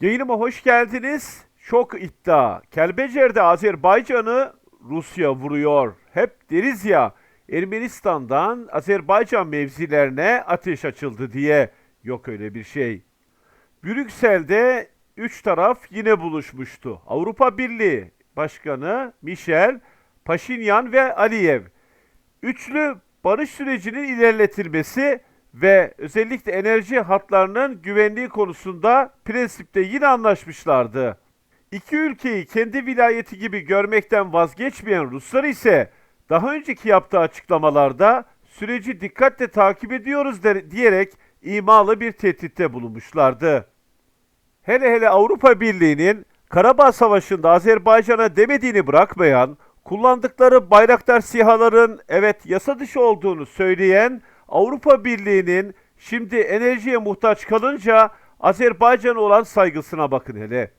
Yayınıma hoş geldiniz. Şok iddia. Kelbecer'de Azerbaycan'ı Rusya vuruyor. Hep deriz ya Ermenistan'dan Azerbaycan mevzilerine ateş açıldı diye. Yok öyle bir şey. Brüksel'de üç taraf yine buluşmuştu. Avrupa Birliği Başkanı Michel, Paşinyan ve Aliyev. Üçlü barış sürecinin ilerletilmesi ve özellikle enerji hatlarının güvenliği konusunda prensipte yine anlaşmışlardı. İki ülkeyi kendi vilayeti gibi görmekten vazgeçmeyen Ruslar ise daha önceki yaptığı açıklamalarda süreci dikkatle takip ediyoruz der- diyerek imalı bir tehditte bulunmuşlardı. Hele hele Avrupa Birliği'nin Karabağ Savaşı'nda Azerbaycan'a demediğini bırakmayan, kullandıkları Bayraktar SİHA'ların evet yasa dışı olduğunu söyleyen Avrupa Birliği'nin şimdi enerjiye muhtaç kalınca Azerbaycan'a olan saygısına bakın hele.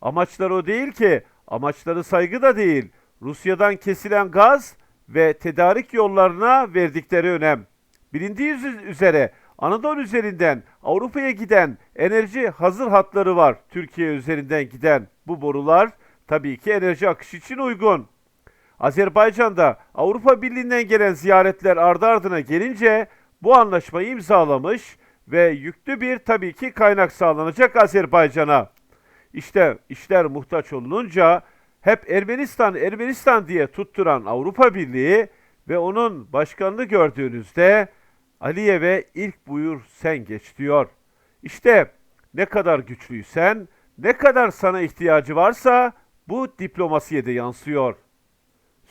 Amaçları o değil ki, amaçları saygı da değil. Rusya'dan kesilen gaz ve tedarik yollarına verdikleri önem. Bilindiği üz- üzere Anadolu üzerinden Avrupa'ya giden enerji hazır hatları var. Türkiye üzerinden giden bu borular tabii ki enerji akışı için uygun. Azerbaycan'da Avrupa Birliği'nden gelen ziyaretler ardı ardına gelince bu anlaşmayı imzalamış ve yüklü bir tabii ki kaynak sağlanacak Azerbaycan'a. İşte işler muhtaç olununca hep Ermenistan Ermenistan diye tutturan Avrupa Birliği ve onun başkanını gördüğünüzde Aliyev'e ilk buyur sen geç diyor. İşte ne kadar güçlüysen, ne kadar sana ihtiyacı varsa bu diplomasiye de yansıyor.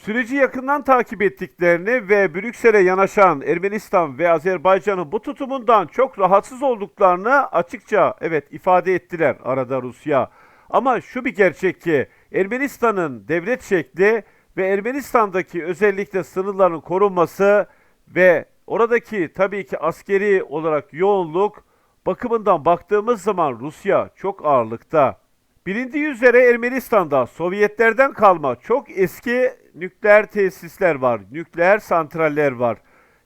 Süreci yakından takip ettiklerini ve Brüksel'e yanaşan Ermenistan ve Azerbaycan'ın bu tutumundan çok rahatsız olduklarını açıkça evet ifade ettiler arada Rusya. Ama şu bir gerçek ki Ermenistan'ın devlet şekli ve Ermenistan'daki özellikle sınırların korunması ve oradaki tabii ki askeri olarak yoğunluk bakımından baktığımız zaman Rusya çok ağırlıkta. Bilindiği üzere Ermenistan'da Sovyetlerden kalma çok eski nükleer tesisler var, nükleer santraller var.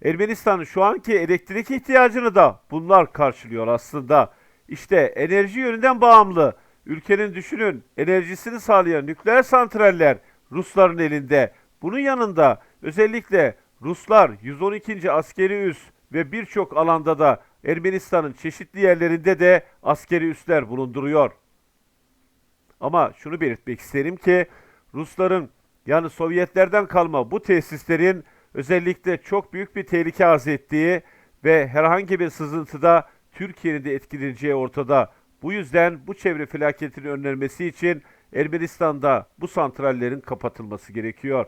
Ermenistan'ın şu anki elektrik ihtiyacını da bunlar karşılıyor aslında. İşte enerji yönünden bağımlı. Ülkenin düşünün enerjisini sağlayan nükleer santraller Rusların elinde. Bunun yanında özellikle Ruslar 112. askeri üs ve birçok alanda da Ermenistan'ın çeşitli yerlerinde de askeri üsler bulunduruyor. Ama şunu belirtmek isterim ki Rusların yani Sovyetlerden kalma bu tesislerin özellikle çok büyük bir tehlike arz ettiği ve herhangi bir sızıntıda Türkiye'nin de etkileneceği ortada. Bu yüzden bu çevre felaketinin önlenmesi için Ermenistan'da bu santrallerin kapatılması gerekiyor.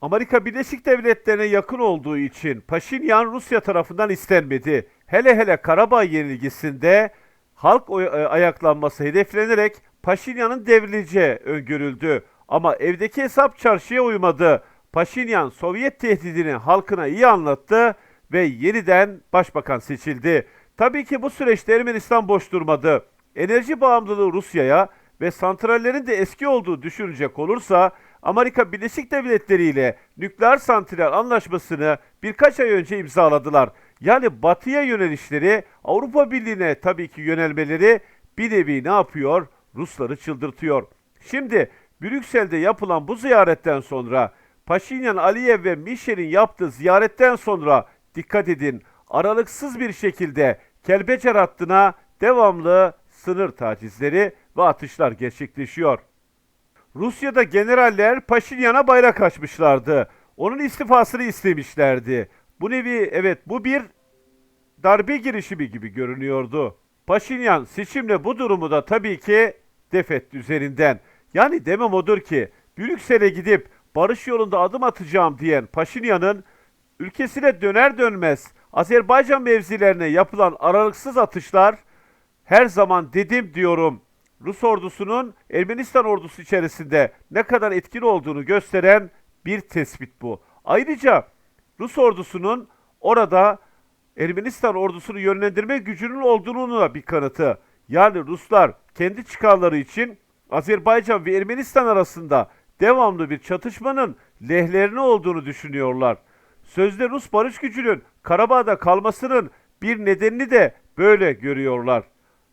Amerika Birleşik Devletleri'ne yakın olduğu için Paşinyan Rusya tarafından istenmedi. Hele hele Karabağ yenilgisinde halk e, ayaklanması hedeflenerek Paşinyan'ın devrileceği öngörüldü. Ama evdeki hesap çarşıya uymadı. Paşinyan Sovyet tehdidini halkına iyi anlattı ve yeniden başbakan seçildi. Tabii ki bu süreçte Ermenistan boş durmadı. Enerji bağımlılığı Rusya'ya ve santrallerin de eski olduğu düşünecek olursa Amerika Birleşik Devletleri ile nükleer santral anlaşmasını birkaç ay önce imzaladılar. Yani batıya yönelişleri, Avrupa Birliği'ne tabii ki yönelmeleri bir nevi ne yapıyor? Rusları çıldırtıyor. Şimdi Brüksel'de yapılan bu ziyaretten sonra Paşinyan, Aliyev ve Michel'in yaptığı ziyaretten sonra dikkat edin aralıksız bir şekilde Kelbecer hattına devamlı sınır tacizleri ve atışlar gerçekleşiyor. Rusya'da generaller Paşinyan'a bayrak açmışlardı. Onun istifasını istemişlerdi. Bu nevi evet bu bir darbe girişimi gibi görünüyordu. Paşinyan seçimle bu durumu da tabii ki def etti üzerinden. Yani demem odur ki Brüksel'e gidip barış yolunda adım atacağım diyen Paşinyan'ın ülkesine döner dönmez Azerbaycan mevzilerine yapılan aralıksız atışlar her zaman dedim diyorum Rus ordusunun Ermenistan ordusu içerisinde ne kadar etkili olduğunu gösteren bir tespit bu. Ayrıca Rus ordusunun orada Ermenistan ordusunu yönlendirme gücünün olduğunu da bir kanıtı. Yani Ruslar kendi çıkarları için Azerbaycan ve Ermenistan arasında devamlı bir çatışmanın lehlerine olduğunu düşünüyorlar. Sözde Rus barış gücünün Karabağ'da kalmasının bir nedenini de böyle görüyorlar.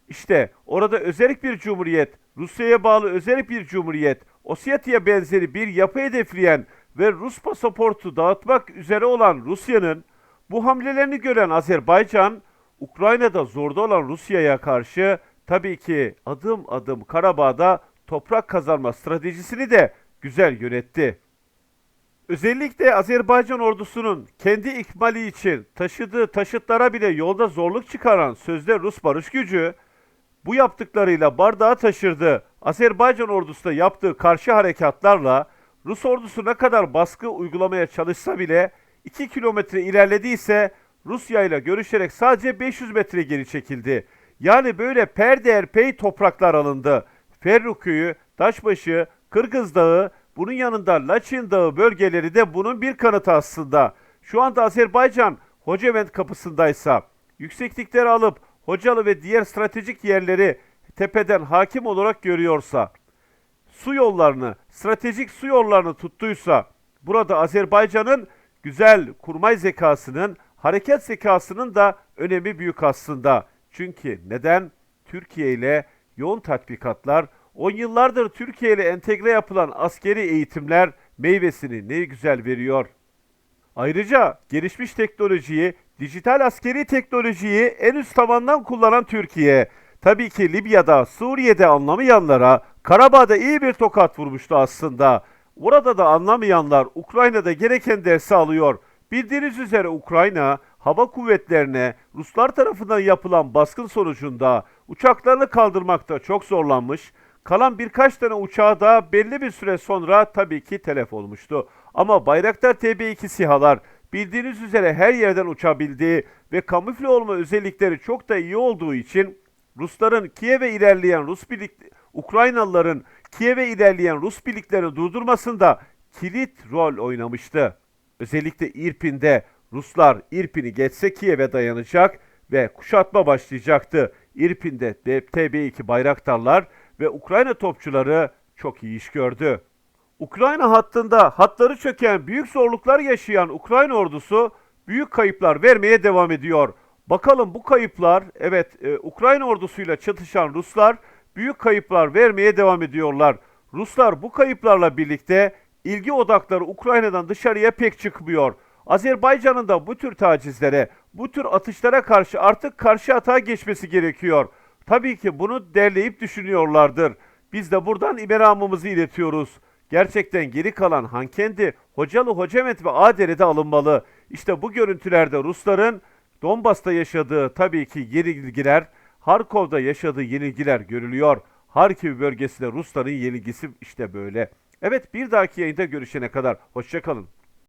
İşte orada özellik bir cumhuriyet, Rusya'ya bağlı özellik bir cumhuriyet, Osyetya benzeri bir yapı hedefleyen ve Rus pasaportu dağıtmak üzere olan Rusya'nın bu hamlelerini gören Azerbaycan, Ukrayna'da zorda olan Rusya'ya karşı tabii ki adım adım Karabağ'da toprak kazanma stratejisini de güzel yönetti. Özellikle Azerbaycan ordusunun kendi ikmali için taşıdığı taşıtlara bile yolda zorluk çıkaran sözde Rus barış gücü bu yaptıklarıyla bardağı taşırdı. Azerbaycan ordusu da yaptığı karşı harekatlarla Rus ordusu ne kadar baskı uygulamaya çalışsa bile 2 kilometre ilerlediyse Rusya ile görüşerek sadece 500 metre geri çekildi. Yani böyle perderpey topraklar alındı. Ferruköy'ü, Taşbaşı, Kırgız Dağı, bunun yanında Laçin Dağı bölgeleri de bunun bir kanıtı aslında. Şu anda Azerbaycan Hocavent kapısındaysa yükseklikleri alıp Hocalı ve diğer stratejik yerleri tepeden hakim olarak görüyorsa, su yollarını, stratejik su yollarını tuttuysa, burada Azerbaycan'ın güzel kurmay zekasının, hareket zekasının da önemi büyük aslında. Çünkü neden? Türkiye ile yoğun tatbikatlar, 10 yıllardır Türkiye ile entegre yapılan askeri eğitimler meyvesini ne güzel veriyor. Ayrıca gelişmiş teknolojiyi, dijital askeri teknolojiyi en üst tavandan kullanan Türkiye, tabii ki Libya'da, Suriye'de anlamayanlara, Karabağ'da iyi bir tokat vurmuştu aslında. Burada da anlamayanlar Ukrayna'da gereken dersi alıyor. Bildiğiniz üzere Ukrayna, hava kuvvetlerine Ruslar tarafından yapılan baskın sonucunda uçaklarını kaldırmakta çok zorlanmış. Kalan birkaç tane uçağı da belli bir süre sonra tabii ki telef olmuştu. Ama Bayraktar TB2 SİHA'lar bildiğiniz üzere her yerden uçabildiği ve kamufle olma özellikleri çok da iyi olduğu için Rusların Kiev'e ilerleyen Rus birlik Ukraynalıların Kiev'e ilerleyen Rus birliklerini durdurmasında kilit rol oynamıştı. Özellikle İrpin'de Ruslar İrpin'i geçse Kiev'e dayanacak ve kuşatma başlayacaktı. İrpin'de TB2 bayraktarlar ve Ukrayna topçuları çok iyi iş gördü. Ukrayna hattında hatları çöken büyük zorluklar yaşayan Ukrayna ordusu büyük kayıplar vermeye devam ediyor. Bakalım bu kayıplar evet e, Ukrayna ordusuyla çatışan Ruslar büyük kayıplar vermeye devam ediyorlar. Ruslar bu kayıplarla birlikte ilgi odakları Ukrayna'dan dışarıya pek çıkmıyor. Azerbaycan'ın da bu tür tacizlere, bu tür atışlara karşı artık karşı atağa geçmesi gerekiyor. Tabii ki bunu derleyip düşünüyorlardır. Biz de buradan imeramımızı iletiyoruz. Gerçekten geri kalan Hankendi, Hocalı, Hocamet ve Adere'de alınmalı. İşte bu görüntülerde Rusların Donbas'ta yaşadığı tabii ki yenilgiler, Harkov'da yaşadığı yenilgiler görülüyor. Harkiv bölgesinde Rusların yenilgisi işte böyle. Evet bir dahaki yayında görüşene kadar hoşçakalın.